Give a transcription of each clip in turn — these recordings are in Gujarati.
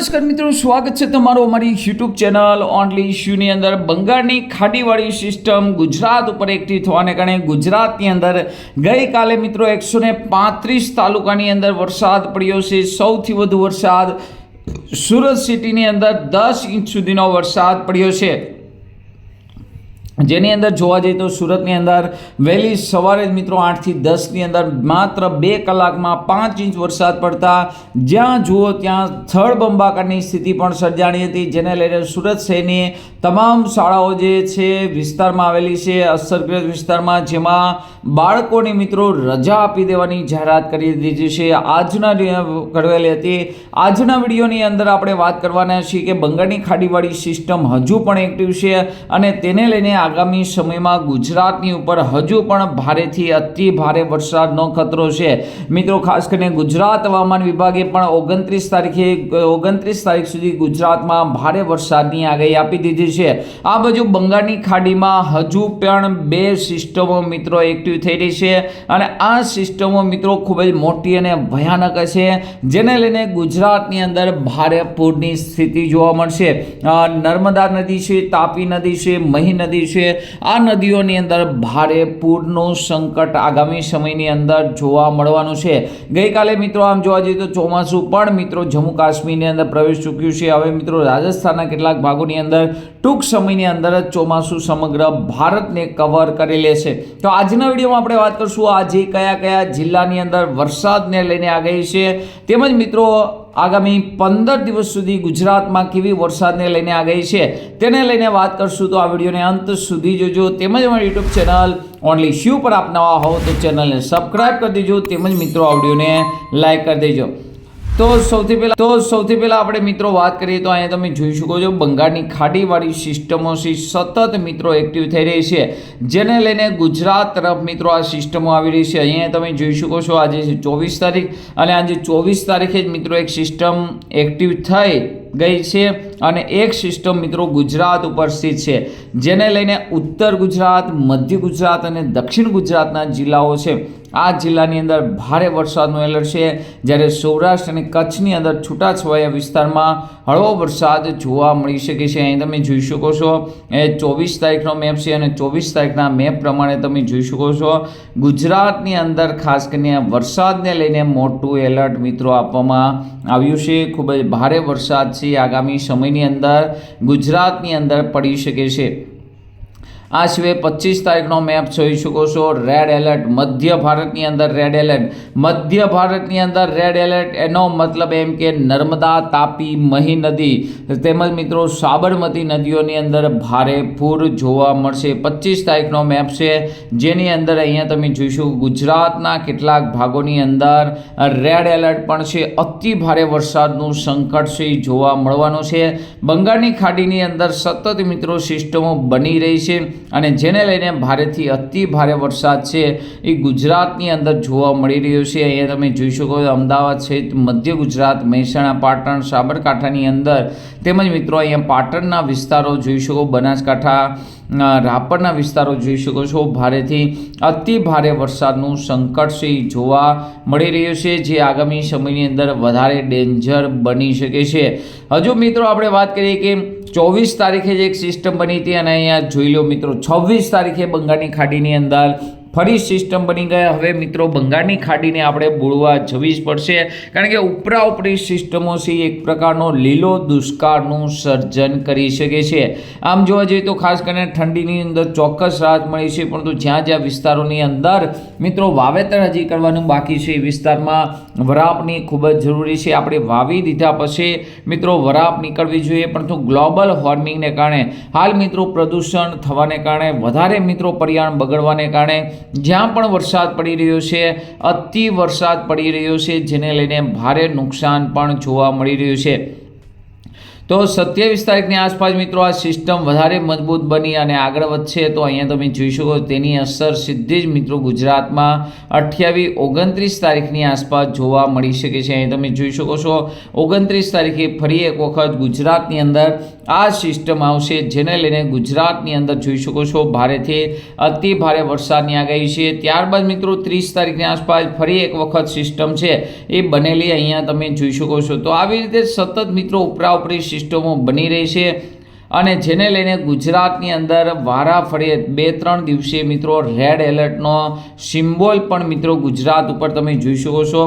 નમસ્કાર મિત્રો, સ્વાગત છે તમારું અમારી યુટ્યુબ ચેનલ ઓનલી ઇશ્યુની અંદર. બંગાળની ખાડીવાળી સિસ્ટમ ગુજરાત ઉપર એકઠી થવાને કારણે ગુજરાતની અંદર ગઈકાલે મિત્રો એકસો ને પાંત્રીસ તાલુકાની અંદર વરસાદ પડ્યો છે. સૌથી વધુ વરસાદ સુરત સિટીની અંદર દસ ઇંચ સુધીનો વરસાદ પડ્યો છે. જેની અંદર જોવા જઈએ તો સુરતની અંદર વહેલી સવારે જ મિત્રો આઠથી દસની અંદર માત્ર બે કલાકમાં પાંચ ઇંચ વરસાદ પડતા જ્યાં જુઓ ત્યાં થળ બંબાકારની સ્થિતિ પણ સર્જાણી હતી, જેને લઈને સુરત શહેરની તમામ શાળાઓ જે છે વિસ્તારમાં આવેલી છે, અસરગ્રસ્ત વિસ્તારમાં જેમાં બાળકોની મિત્રો રજા આપી દેવાની જાહેરાત કરી દીધી છે આજના કરવેલી હતી. આજના વિડીયોની અંદર આપણે વાત કરવાના છીએ કે બંગાળની ખાડીવાળી સિસ્ટમ હજુ પણ એક્ટિવ છે અને તેને લઈને આગામી સમયમાં ગુજરાતની ઉપર હજુ પણ ભારેથી અતિ ભારે વરસાદનો ખતરો છે. મિત્રો, ખાસ કરીને ગુજરાત હવામાન વિભાગે પણ ઓગણત્રીસ તારીખે, ઓગણત્રીસ તારીખ સુધી ગુજરાતમાં ભારે વરસાદની આગાહી આપી દીધી છે. આ બાજુ બંગાળની ખાડીમાં હજુ પણ બે સિસ્ટમો મિત્રો એક્ટિવ થઈ રહી છે અને આ સિસ્ટમો મિત્રો ખૂબ જ મોટી અને ભયાનક છે, જેને લઈને ગુજરાતની અંદર ભારે પૂરની સ્થિતિ જોવા મળશે. નર્મદા નદી છે, તાપી નદી છે, મહી નદી છે આ નદીઓની અંદર ભારે પૂરનું સંકટ આગામી સમયની અંદર જોવા મળવાનું છે. ગઈકાલે મિત્રો આમ જોવા જઈએ તો ચોમાસું પણ મિત્રો જમ્મુ કાશ્મીરની અંદર પ્રવેશ ચૂક્યું છે. હવે મિત્રો રાજસ્થાનના કેટલાક ભાગોની અંદર ટૂંક સમયની અંદર જ ચોમાસું સમગ્ર ભારતને કવર કરી લેશે. તો આજના વિડીયોમાં આપણે વાત કરશું આજે કયા કયા જિલ્લાની અંદર વરસાદને લઈને આગાહી છે. તેમજ મિત્રો આગામી પંદર દિવસ સુધી ગુજરાતમાં કેવી વરસાદને લઈને આગાહી છે તેને લઈને વાત કરશું તો આ વિડીયોને અંત સુધી જોજો. તેમજ અમારી યુટ્યુબ ચેનલ ઓનલી શ્યુ પર આપ નવા હોવ તો ચેનલને સબસ્ક્રાઈબ કરી દેજો. તેમજ મિત્રો, આ વિડીયોને લાઈક કરી દેજો. તો સૌથી પહેલા તો સૌથી પહેલા આપણે મિત્રો વાત કરીએ તો અહીંયા તમે જોઈ શકો છો બંગાળની ખાડીવાળી સિસ્ટમો સતત મિત્રો એક્ટિવ થઈ રહી છે. જેને લઈને ગુજરાત તરફ મિત્રો આ સિસ્ટમો આવી રહી છે. અહીંયા તમે જોઈ શકો છો આજે ચોવીસ તારીખ અને આજે ચોવીસ તારીખે જ મિત્રો એક સિસ્ટમ એક્ટિવ થઈ ગઈ છે અને એક સિસ્ટમ મિત્રો ગુજરાત ઉપર સ્થિત છે. જેને લઈને ઉત્તર ગુજરાત, મધ્ય ગુજરાત અને દક્ષિણ ગુજરાતના જિલ્લાઓ છે. આ જિલ્લાની અંદર ભારે વરસાદનું એલર્ટ છે. જ્યારે સૌરાષ્ટ્ર અને કચ્છની અંદર છૂટાછવાયા વિસ્તારમાં હળવો વરસાદ જોવા મળી શકે છે. અહીં તમે જોઈ શકો છો, એ ચોવીસ તારીખનો મેપ છે અને ચોવીસ તારીખના મેપ પ્રમાણે તમે જોઈ શકો છો. ગુજરાતની અંદર ખાસ કરીને વરસાદને લઈને મોટું એલર્ટ મિત્રો આપવામાં આવ્યું છે. ખૂબ જ ભારે વરસાદ છે. આગામી સમયની અંદર ગુજરાતની અંદર પડી શકે છે. આ સિવાય પચીસ તારીખનો મેપ જોઈ શકો છો. રેડ એલર્ટ મધ્ય ભારતની અંદર રેડ એલર્ટ મધ્ય ભારતની અંદર રેડ એલર્ટ એનો મતલબ એમ કે નર્મદા, તાપી, મહી નદી તેમજ મિત્રો સાબરમતી નદીઓની અંદર ભારે પૂર જોવા મળશે. પચીસ તારીખનો મેપ છે. જેની અંદર અહીંયા તમે જોઈશું ગુજરાતના કેટલાક ભાગોની અંદર રેડ એલર્ટ પણ છે. અતિ ભારે વરસાદનું સંકટ છે, જોવા મળવાનું છે. બંગાળની ખાડીની અંદર સતત મિત્રો સિસ્ટમો બની રહી છે. અને જેને લઈને ભારેથી અતિ ભારે વરસાદ છે, એ ગુજરાતની અંદર જોવા મળી રહ્યો છે. અહીંયા તમે જોઈ શકો છો, અમદાવાદ સહિત મધ્ય ગુજરાત, મહેસાણા, પાટણ, સાબરકાંઠાની અંદર તેમજ મિત્રો અહીંયા પાટણના વિસ્તારો જોઈ શકો, બનાસકાંઠા રાપરના વિસ્તારો જોઈ શકો છો. ભારેથી અતિ ભારે વરસાદનું સંકટ છે, એ જોવા મળી રહ્યું છે, જે આગામી સમયની અંદર વધારે ડેન્જર બની શકે છે. હજુ મિત્રો આપણે વાત કરીએ કે ચોવીસ તારીખે જ એક સિસ્ટમ બની હતી અને અહીંયા જોઈ લો મિત્રો, છવ્વીસ તારીખે બંગાળની ખાડીની અંદર ફરી સિસ્ટમ બની ગયા. હવે મિત્રો, બંગાળની ખાડીને આપણે બોળવા જવી જ પડશે. કારણ કે ઉપરા ઉપરી સિસ્ટમો છે એક પ્રકારનો લીલો દુષ્કાળનું સર્જન કરી શકે છે. આમ જોવા જઈએ તો ખાસ કરીને ઠંડીની અંદર ચોક્કસ રાહત મળી છે, પરંતુ જ્યાં જ્યાં વિસ્તારોની અંદર મિત્રો વાવેતર હજી કરવાનું બાકી છે, એ વિસ્તારમાં વરાપની ખૂબ જ જરૂરી છે. આપણે વાવી દીધા પછી મિત્રો વરાપ નીકળવી જોઈએ, પરંતુ ગ્લોબલ વોર્મિંગને કારણે હાલ મિત્રો પ્રદૂષણ થવાને કારણે વધારે મિત્રો પર્યાવરણ બગડવાને કારણે જ્યાં પણ વરસાદ પડી રહ્યો છે, અતિ વરસાદ પડી રહ્યો છે, જેને લઈને ભારે નુકસાન પણ જોવા મળી રહ્યું છે. તો સત્યાવીસ તારીખની આસપાસ મિત્રો આ સિસ્ટમ વધારે મજબૂત બની અને આગળ વધશે, તો અહીંયા તમે જોઈ શકો તેની અસર સીધી જ મિત્રો ગુજરાતમાં અઠ્યાવીસ ઓગણત્રીસ તારીખની આસપાસ જોવા મળી શકે છે. અહીં તમે જોઈ શકો છો, ઓગણત્રીસ તારીખે ફરી એક વખત ગુજરાતની અંદર આ સિસ્ટમ આવશે, જેને લઈને ગુજરાતની અંદર જોઈ શકો છો ભારેથી અતિ ભારે વરસાદની આગાહી છે. ત્યારબાદ મિત્રો ત્રીસ તારીખની આસપાસ ફરી એક વખત સિસ્ટમ છે, એ બનેલી અહીંયા તમે જોઈ શકો છો. તો આવી રીતે સતત મિત્રો ઉપરા ઉપરી સિસ્ટમો બની રહી છે. અને જેને લઈને ગુજરાતની અંદર વારા ફળીએ બે ત્રણ દિવસે મિત્રો રેડ એલર્ટનો સિમ્બોલ પણ મિત્રો ગુજરાત ઉપર તમે જોઈ શકો છો.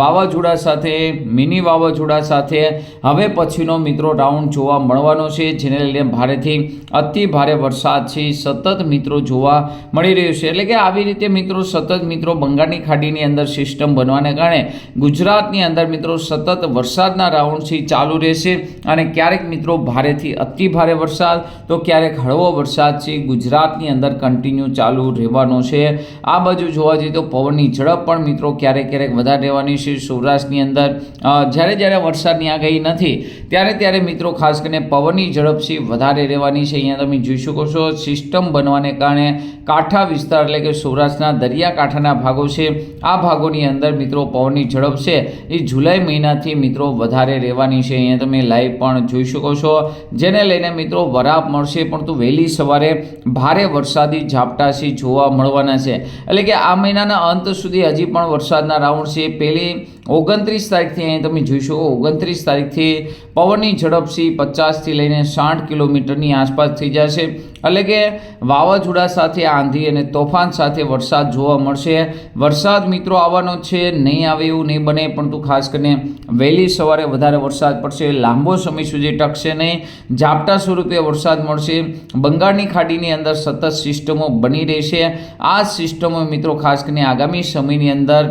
વાવાઝોડા સાથે, મિની વાવાઝોડા સાથે હવે પછીનો મિત્રો રાઉન્ડ જોવા મળવાનો છે, જેને લઈને ભારેથી અતિ ભારે વરસાદ છે સતત મિત્રો જોવા મળી રહ્યો છે. એટલે કે આવી રીતે મિત્રો સતત મિત્રો બંગાળની ખાડીની અંદર સિસ્ટમ બનવાને કારણે ગુજરાતની અંદર મિત્રો સતત વરસાદના રાઉન્ડથી ચાલુ રહેશે અને ક્યારેક મિત્રો ભારેથી અતિ ભારે વરસાદ, તો ક્યારેક હળવો વરસાદ છે. ગુજરાતની અંદર કન્ટિન્યુ ચાલુ રહેવાનો છે. આ બાજુ જોવા જઈએ તો પવનની ઝડપ પણ મિત્રો ક્યારેક ક્યારેક વધારે રહેવાની છે. સૌરાષ્ટ્રની અંદર જ્યારે જ્યારે વરસાદની આગાહી નથી, ત્યારે ત્યારે મિત્રો ખાસ કરીને પવનની ઝડપ છે, વધારે રહેવાની છે. અહીંયા તમે જોઈ શકો છો સિસ્ટમ બનવાને કારણે કાંઠા વિસ્તાર એટલે કે સૌરાષ્ટ્રના દરિયાકાંઠાના ભાગો છે. આ ભાગોની અંદર મિત્રો પવનની ઝડપ છે. એ જુલાઈ મહિનાથી મિત્રો વધારે રહેવાની છે. અહીંયા તમે લાઈવ પણ જોઈ શકો છો. જેને લઈને મિત્રો, વરાપ મળશે પરંતુ વહેલી સવારે ભારે વરસાદી ઝાપટાશી જોવા મળવાના છે. એટલે કે આ મહિનાના અંત સુધી હજી પણ વરસાદના રાઉન્ડ છે. પહેલી ઓગણત્રીસ તારીખથી અહીં તમે જોઈશો, ઓગણત્રીસ તારીખથી પવનની ઝડપ સી પચાસથી લઈને સાઠ કિલોમીટરની આસપાસ થઈ જશે. એટલે કે વાવાઝોડા સાથે આંધી અને તોફાન સાથે વરસાદ જોવા મળશે. વરસાદ મિત્રો આવવાનો છે, નહીં આવે એવું નહીં બને, પરંતુ ખાસ કરીને વહેલી સવારે વધારે વરસાદ પડશે, લાંબો સમય સુધી ટકશે નહીં. ઝાપટા સ્વરૂપે વરસાદ મળશે. બંગાળની ખાડીની અંદર સતત સિસ્ટમો બની રહેશે. આ સિસ્ટમો મિત્રો ખાસ કરીને આગામી સમયની અંદર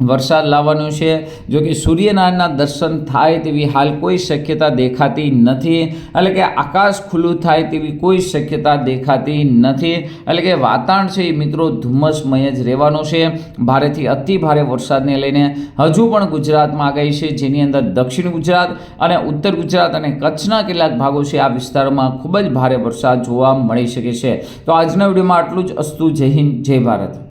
વરસાદ લાવવાનું છે. જો કે સૂર્યનારાયણના દર્શન થાય તેવી હાલ કોઈ શક્યતા દેખાતી નથી. એટલે કે આકાશ ખુલ્લું થાય તેવી કોઈ શક્યતા દેખાતી નથી. એટલે કે વાતાવરણ છે એ મિત્રો ધુમ્મસમય જ રહેવાનું છે. ભારેથી અતિ ભારે વરસાદને લઈને હજુ પણ ગુજરાતમાં આગાહી છે. જેની અંદર દક્ષિણ ગુજરાત અને ઉત્તર ગુજરાત અને કચ્છના કેટલાક ભાગો છે આ વિસ્તારોમાં ખૂબ જ ભારે વરસાદ જોવા મળી શકે છે. તો આજના વિડીયોમાં આટલું જ. અસ્તુ જય હિન્દ, જય ભારત.